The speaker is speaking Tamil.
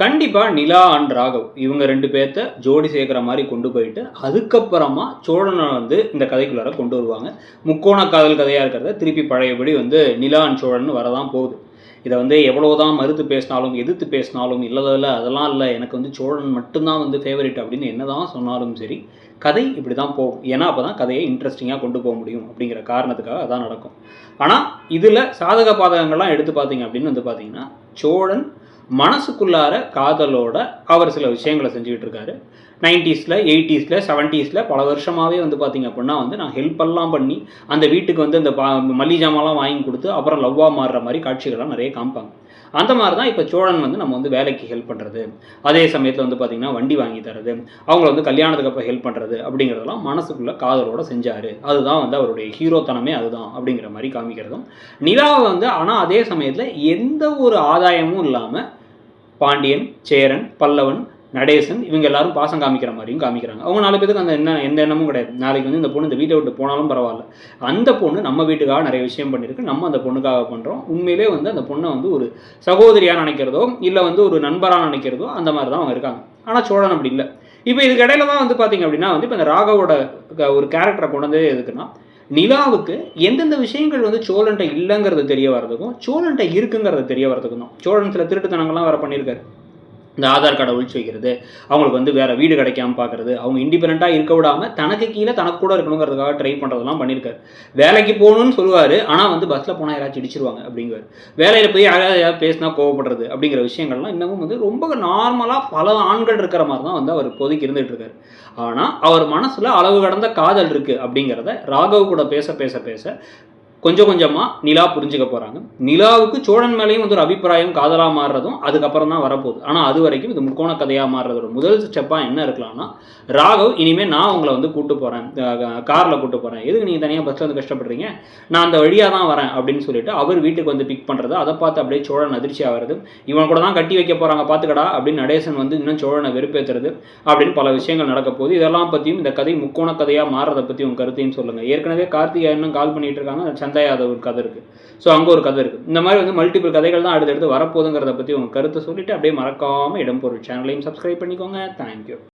கண்டிப்பாக நிலா அண்ட் ராகவ் இவங்க ரெண்டு பேர்த்த ஜோடி சேர்க்குற மாதிரி கொண்டு போயிட்டு அதுக்கப்புறமா சோழனை வந்து இந்த கதைக்குள்ளார கொண்டு வருவாங்க. முக்கோண காதல் கதையாக இருக்கிறத திருப்பி பழையபடி வந்து நிலா அண்ட் சோழன் வரதான் போகுது. இதை வந்து எவ்வளோதான் மறுத்து பேசினாலும் எதிர்த்து பேசினாலும் இல்லதில்ல அதெல்லாம் இல்லை எனக்கு வந்து சோழன் மட்டும்தான் வந்து ஃபேவரட் அப்படின்னு என்னதான் சொன்னாலும் சரி கதை இப்படி தான் போகும். ஏன்னா அப்போ தான் கதையை இன்ட்ரெஸ்டிங்காக கொண்டு போக முடியும் அப்படிங்கிற காரணத்துக்காக அதான் நடக்கும். ஆனால் இதில் சாதக பாதகங்கள்லாம் எடுத்து பார்த்தீங்க அப்படின்னு வந்து பார்த்தீங்கன்னா சோழன் மனசுக்குள்ளார காதலோட அவர் சில விஷயங்களை செஞ்சுக்கிட்டு இருக்காரு. நைன்டிஸில் எயிட்டிஸில் செவன்ட்டீஸில் பல வருஷமாகவே வந்து பார்த்திங்க அப்படின்னா வந்து நான் ஹெல்ப்பெல்லாம் பண்ணி அந்த வீட்டுக்கு வந்து அந்த பா மல்லி ஜாமான்லாம் வாங்கி கொடுத்து அப்புறம் லவ்வாக மாறுற மாதிரி காட்சிகள்லாம் நிறைய காமிப்பாங்க. அந்த மாதிரி தான் இப்போ சோழன் வந்து நம்ம வந்து வேலைக்கு ஹெல்ப் பண்ணுறது அதே சமயத்தில் வந்து பார்த்திங்கன்னா வண்டி வாங்கி தரது. அவங்கள வந்து கல்யாணத்துக்கு அப்போ ஹெல்ப் பண்ணுறது அப்படிங்கிறதெல்லாம் மனசுக்குள்ளே காதலோட செஞ்சார். அதுதான் வந்து அவருடைய ஹீரோத்தனமே அதுதான் அப்படிங்கிற மாதிரி காமிக்கிறதும். நிலாவை வந்து ஆனால் அதே சமயத்தில் எந்த ஒரு ஆதாயமும் இல்லாமல் பாண்டியன் சேரன் பல்லவன் நடேசன் இவங்க எல்லாரும் பாசம் காமிக்கிற மாதிரியும் காமிக்கிறாங்க. அவங்க நாலு பேருக்கு அந்த என்ன எந்த எண்ணமும் கிடையாது. நாளைக்கு வந்து இந்த பொண்ணு இந்த வீட்டை விட்டு போனாலும் பரவாயில்ல. அந்த பொண்ணு நம்ம வீட்டுக்காக நிறைய விஷயம் பண்ணியிருக்கு. நம்ம அந்த பொண்ணுக்காக பண்ணுறோம் உண்மையிலே வந்து அந்த பொண்ணை வந்து ஒரு சகோதரியாக நினைக்கிறதோ இல்லை வந்து ஒரு நண்பராக நினைக்கிறதோ அந்த மாதிரி தான் அவங்க இருக்காங்க. ஆனால் சோழன் அப்படி இல்லை. இப்போ இதுக்கு இடையில தான் வந்து பார்த்தீங்க அப்படின்னா வந்து இப்போ இந்த ராகவோட க- ஒரு கேரக்டரை கொண்டு எதுக்குன்னா நிலாவுக்கு எந்தெந்த விஷயங்கள் வந்து சோழன்ட்ட இல்லைங்கிறது தெரிய வர்றதுக்கும் சோழன்ட்ட இருக்குங்கிறது தெரிய வர்றதுக்கும் தான். சோழன் சில திருட்டுத்தனங்கள்லாம் வேற பண்ணியிருக்காரு. இந்த ஆதார் கார்டை ஒழிச்சு வைக்கிறது அவங்களுக்கு வந்து வேறு வீடு கிடைக்காம பார்க்கறது அவங்க இண்டிபெண்ட்டாக இருக்க விடாமல் தனக்கு கீழே தனக்கு கூட இருக்கணுங்கிறதுக்காக ட்ரை பண்ணுறதெல்லாம் பண்ணியிருக்காரு வேலைக்கு போகணும்னு சொல்லுவார் ஆனால் வந்து பஸ்ஸில் போனால் யாராச்சும் இடிச்சிருவாங்க அப்படிங்குவார். வேலையில் போய் யாராவது யாராவது பேசினா கோவப்படுறது அப்படிங்கிற விஷயங்கள்லாம் இன்னமும் வந்து ரொம்ப நார்மலாக பல ஆண்கள் இருக்கிற மாதிரி தான் வந்து அவர் இப்போதைக்கு இருந்துகிட்டு இருக்காரு. ஆனால் அவர் மனசில் அளவு கடந்த காதல் இருக்குது அப்படிங்கிறத ராகவ் கூட பேச பேச பேச கொஞ்சம் கொஞ்சமாக நிலா புரிஞ்சுக்க போகிறாங்க நிலாவுக்கு சோழன் மேலேயும் வந்து ஒரு அபிப்பிராயம் காதலாக மாறுறதும் அதுக்கப்புறம் தான் வரப்போகுது. ஆனால் அது வரைக்கும் இது முக்கோண கதையாக மாறுறதோட முதல் ஸ்டெப்பாக என்ன இருக்கலாம்னா ராகவ் இனிமேல் நான் உங்களை வந்து கூட்டு போகிறேன் காரில் கூட்டு போகிறேன் எதுக்கு நீங்கள் தனியாக பஸ்ஸில் வந்து கஷ்டப்படுறீங்க? நான் அந்த வழியாக தான் வரேன் அப்படின்னு சொல்லிட்டு அவர் வீட்டுக்கு வந்து பிக் பண்ணுறது அதை பார்த்து அப்படியே சோழன் அதிர்ச்சி ஆகிறது. இவன் கூட தான் கட்டி வைக்க போகிறாங்க பார்த்துக்கடா அப்படின்னு நடேசன் வந்து இன்னும் சோழனை வெறுப்பேற்றுறது அப்படின்னு பல விஷயங்கள் நடக்க போகுது. இதெல்லாம் பற்றியும் இந்த கதை முக்கோண கதையாக மாறுறதை பற்றி உங்கள் கருத்தையும் சொல்லுங்கள் ஏற்கனவே கார்த்திகா இன்னும் கால் பண்ணிகிட்டு இருக்காங்க. சந்தா யாதவ் ஒரு கதை இருக்குது ஸோ அங்கே ஒரு கதை இருக்குது இந்த மாதிரி வந்து மல்டிபிள் கதைகள் தான் அடுத்தடுத்து வரப்போகுதுங்கிறத பற்றி உங்கள் கருத்தை சொல்லிட்டு அப்படியே மறக்காமல் இடம் பொருள் சேனலையும் சப்ஸ்கிரைப் பண்ணிக்கோங்க. தேங்க்யூ